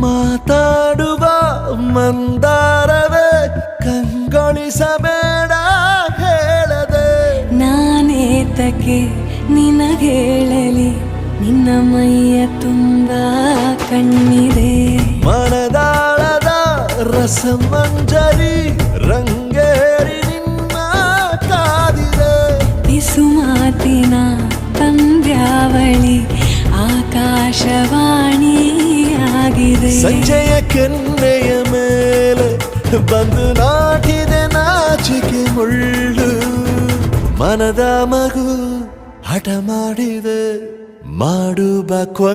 ಮಾತಾಡುವ ಮಂದಾರವೇ ಕಂಗೊಳಿಸಬೇಡ ಹೇಳದೆ. ನಾನೇತಕ್ಕೆ ನಿನಗೇಳಲಿ ನಿನ್ನ ಮೈಯ ತುಂಬ ಕಣ್ಣಿದೆ. ಮನದಾಳದ ರಸಮಂಜರಿ ರಂಗೇರಿ ನಿನ್ನ ಕಾದಿದೆ. ಬಿಸು ಮಾತಿನ ಪಂದ್ಯಾವಳಿ ಆಕಾಶವಾಣಿಯಾಗಿದೆ. ಸಂಜೆಯ ಕೆನ್ನೆಯ ಮೇಲೆ ಬಂದು ನಾಟಿದೆ ನಾಚಿಕೆ ಮುಳ್ಳು. ಮನದ ಮಗು ಹಠ ಮಾಡಿದೆ ಮಾಡು ಕ್ವ